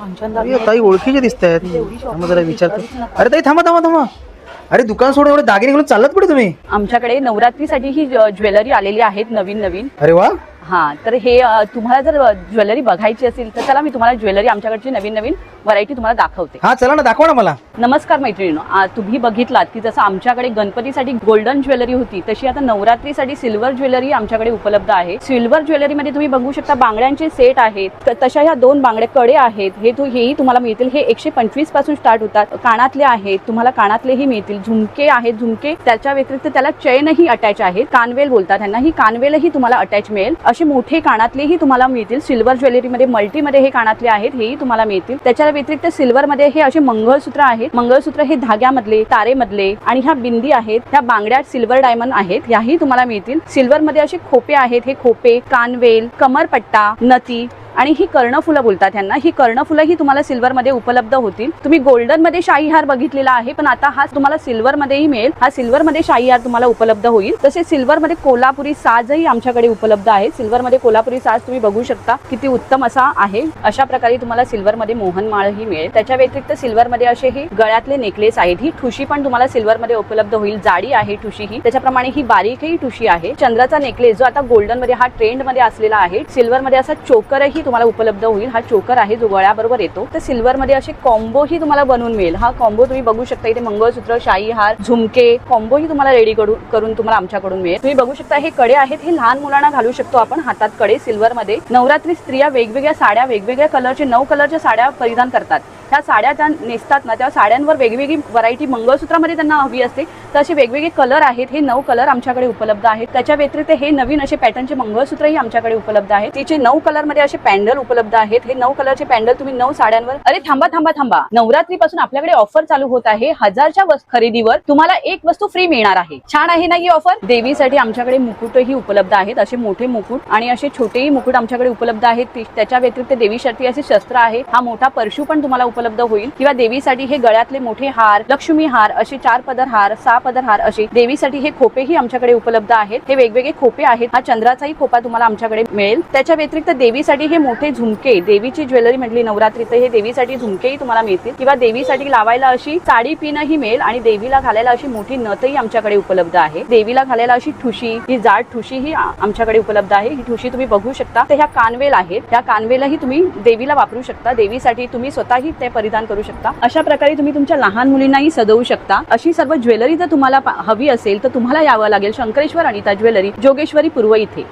अरे ताई ओळखीचे दिसत आहेत त्यामुळे जरा विचारतो. अरे ताई थांबा थांबा थांबा. अरे दुकान सोडून एवढे दागिने घेऊन चालत पुढे तुम्ही? आमच्याकडे नवरात्रीसाठी ही ज्व- ज्वेलरी आलेली आहेत नवीन नवीन. अरे वा. हा तर हे अ, तुम्हाला जर ज्वेलरी बघायची असेल तर चला मी तुम्हाला ज्वेलरी आमच्याकडची नवीन नवीन व्हरायटी तुम्हाला दाखवते. हा चला ना दाखवा ना मला. नमस्कार मैत्रिणीनो आ, तुम्ही बघितलात की जसं आमच्याकडे गणपतीसाठी गोल्डन ज्वेलरी होती तशी आता नवरात्रीसाठी सिल्वर ज्वेलरी आमच्याकडे उपलब्ध आहे. सिल्वर ज्वेलरीमध्ये तुम्ही बघू शकता बांगड्यांचे सेट आहेत तशा ह्या दोन बांगड्या कडे आहेत हे तू हेही तुम्हाला मिळतील. हे एकशे पंचवीसपासून स्टार्ट होतात. कानातले आहेत तुम्हाला कानातलेही मिळतील. झुमके आहेत झुमके त्याच्या व्यतिरिक्त त्याला चैनही अटॅच आहेत. कानवेल बोलतात त्यांना ही कानवेलही तुम्हाला अटॅच मिळेल. असे मोठे कानातलेही तुम्हाला मिळतील. सिल्वर ज्वेलरीमध्ये मल्टीमध्ये हे कानातले आहेत हेही तुम्हाला मिळतील. त्याच्या व्यतिरिक्त सिल्वरमध्ये हे असे मंगळसूत्र आहेत. मंगळसूत्र हे धाग्यामधले तारेमधले आणि ह्या बिंदी आहेत. ह्या बांगड्या सिल्वर डायमंड आहेत. याही तुम्हाला मिळतील. सिल्वरमध्ये असे खोपे आहेत. हे खोपे कानवेल कमरपट्टा नती आणि ही कर्णफुलं बोलतात यांना ही कर्णफुलं ही तुम्हाला सिल्वरमध्ये उपलब्ध होतील. तुम्ही गोल्डनमध्ये शाही हार बघितलेला आहे पण आता हा तुम्हाला सिल्वरमध्येही मिळेल. हा सिल्वरमध्ये शाही हार तुम्हाला उपलब्ध होईल. तसेच सिल्वरमध्ये कोल्हापुरी साजही आमच्याकडे उपलब्ध आहे. सिल्वरमध्ये कोल्हापुरी साज तुम्ही बघू शकता. किती उत्तम असा आहे. अशा प्रकारे तुम्हाला सिल्वरमध्ये मोहनमाळही मिळेल. त्याच्या व्यतिरिक्त सिल्वरमध्ये असे हे गळ्यातले नेकलेस आहेत. ही ठुशी पण तुम्हाला सिल्वरमध्ये उपलब्ध होईल. जाडी आहे ठुशी ही. त्याच्याप्रमाणे ही बारीकही ठुशी आहे. चंद्राचा नेकलेस जो आता गोल्डनमध्ये हा ट्रेंडमध्ये असलेला आहे. सिल्वरमध्ये असा चोकरही तुम्हाला उपलब्ध होईल. हा चोकर आहे जो गळ्याबरोबर येतो. तर सिल्वरमध्ये असे कॉम्बो ही तुम्हाला बनवून मिळेल. हा कॉम्बो तुम्ही बघू शकता. इथे मंगळसूत्र शाही हार झुमके कॉम्बो ही तुम्हाला रेडी करून तुम्हाला आमच्याकडून मिळेल. तुम्ही बघू शकता हे कडे आहेत. हे लहान मुलांना घालू शकतो आपण हातात कडे सिल्वरमध्ये. नवरात्री स्त्रिया वेगवेगळ्या साड्या वेगवेगळ्या कलरचे नऊ कलरच्या साड्या परिधान करतात. ह्या साड्या त्या नेसतात ना त्या साड्यांवर वेगवेगळी व्हरायटी मंगळसूत्रामध्ये त्यांना हवी असते. तर असे वेगवेगळे कलर आहेत. हे नऊ कलर आमच्याकडे उपलब्ध आहेत. त्याच्या व्यतिरिक्त हे नवीन असे पॅटर्नचे मंगळसूत्रही आमच्याकडे उपलब्ध आहेत. तिचे नऊ कलरमध्ये असे पॅन्डल उपलब्ध आहेत. हे नऊ कलरचे पॅन्डल तुम्ही नऊ साड्यांवर अरे थांबा थांबा थांबा. नवरात्रीपासून आपल्याकडे ऑफर चालू होत आहे. हजारच्या खरेदीवर तुम्हाला एक वस्तू फ्री मिळणार आहे. छान आहे ना ही ऑफर देवीसाठी आमच्याकडे मुकुटही उपलब्ध आहेत. असे मोठे मुकुट आणि असे छोटेही मुकुट आमच्याकडे उपलब्ध आहेत. त्याच्या व्यतिरिक्त देवीसाठी असे शस्त्र आहे. हा मोठा परशू पण तुम्हाला उपलब्ध होईल. किंवा देवीसाठी हे गळ्यातले मोठे हार लक्ष्मी हार असे चार पदर हार साप पदर हार असे देवीसाठी हे खोपेही आमच्याकडे उपलब्ध आहेत. हे वेगवेगळे खोपे आहेत. हा चंद्राचाही खोपा तुम्हाला आमच्याकडे मिळेल. त्याच्या व्यतिरिक्त देवीसाठी हे मोठे झुमके देवीची ज्वेलरी म्हटली नवरात्रीत हे देवीसाठी झुमकेही तुम्हाला मिळतील. किंवा देवीसाठी लावायला अशी साडी पिनही मिळेल आणि देवीला घालायला अशी मोठी नथही आमच्याकडे उपलब्ध आहे. देवीला घालायला अशी ठुशी ही जाड ठुशी ही आमच्याकडे उपलब्ध आहे. ही ठुशी तुम्ही बघू शकता. तर ह्या कानवेल आहेत. ह्या कानवेलही तुम्ही देवीला वापरू शकता. देवीसाठी तुम्ही स्वतःही ते परिधान करू शकता. अशा प्रकारे तुम्ही तुमच्या लहान मुलींनाही सजवू शकता. अशी सर्व ज्वेलरी जर तुम्हाला हवी असेल तर तुम्हाला यावं लागेल. शंकरेश्वर अनिता ज्वेलरी जोगेश्वरी पूर्व इथे.